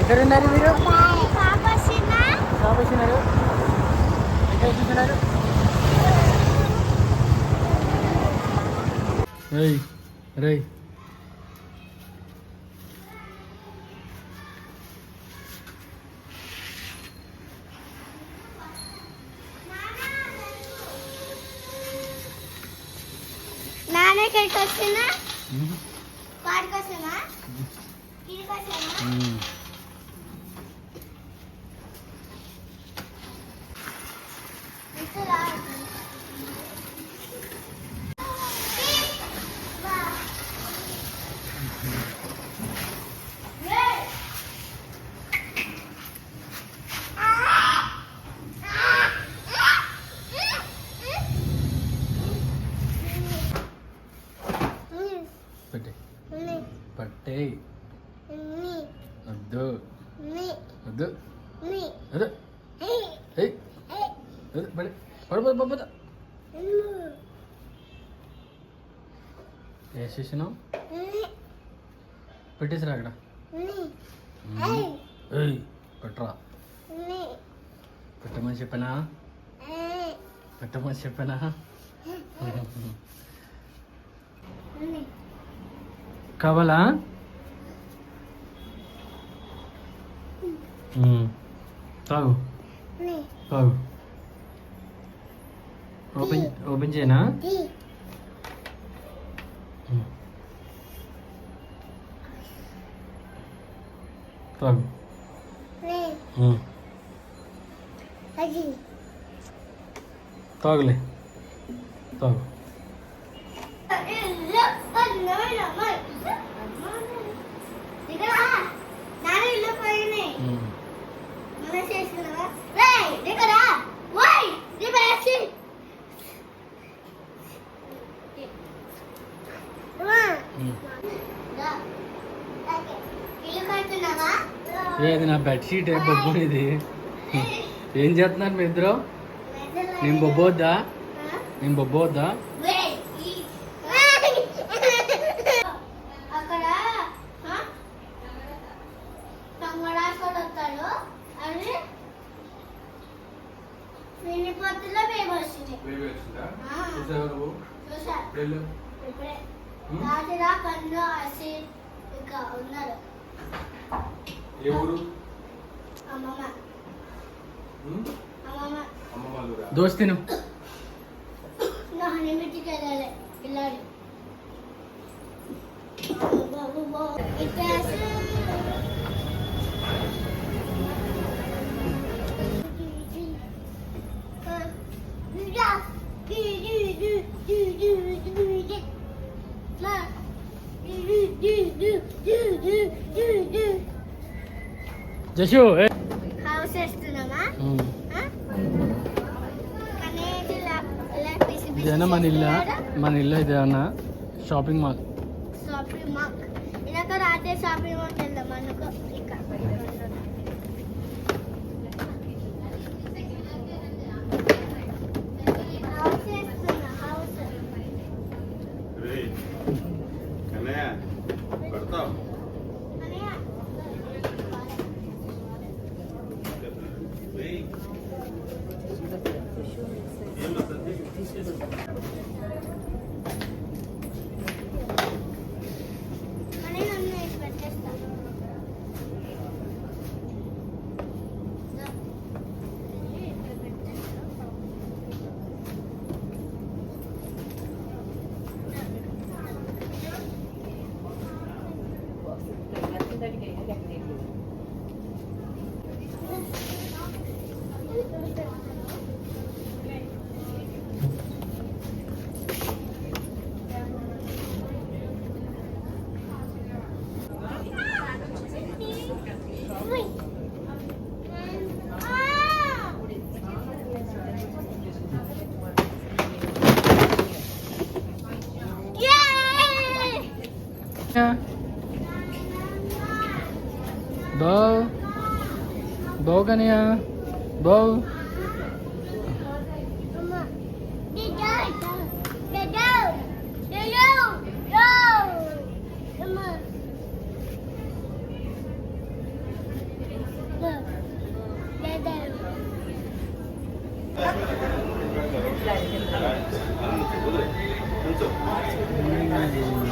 ఎక్కడున్నారు మీరు షాప్ వచ్చినారు ఎక్కడ చూస్తున్నారు कर सकते ना? काट कर से ना? हम्म। किल कर से ना? Mm-hmm. వద్దు. ఏయ్, వద్దు. పడి నీ, ఏ చేసినావు నీ, పెట్టేసిరా అక్కడ పెట్టరా. పెట్టమని చెప్పనా? పెట్టమని చెప్పనా. కావాలా? Ừ. Tahu. Ni. Tahu. Open open je na? Di. Tahu. Ni. Hmm. Lagi. Tahu le. Tahu. Lepas nama nama. ఏది నా బెడ్షీట్ బొబ్బు ఇది? ఏం చేస్తున్నారు మీ ఇద్దరు? నేను బొబ్బోద్దా నేను బొబ్బోద్దా రేయ్, రాజురా కన్ను అసి ఇంకా ఉన్నారు. ఏ ఊరు? అమ్మమ్మ? అమ్మమ్మ. అమ్మ వాళ్ళూరా దోస్తిను నా వెళ్ళాలి జషు. హౌస్ వేస్తున్నామా ఇదేనా మన ఇల్లు. మన ఇల్లు ఇదేమన్నా షాపింగ్ మాల్ షాపింగ్ మాల్ ఇలాగ రాత్రి షాపింగ్ మాల్కి వెళ్దాం అనుకో ఇక హౌస్ వేస్తున్నా హౌస్ రేయ్, కన్నయ్య పెడతావు అన్నయ్య Ya. Bau. Bau kan ya? Bau. Terima kasih.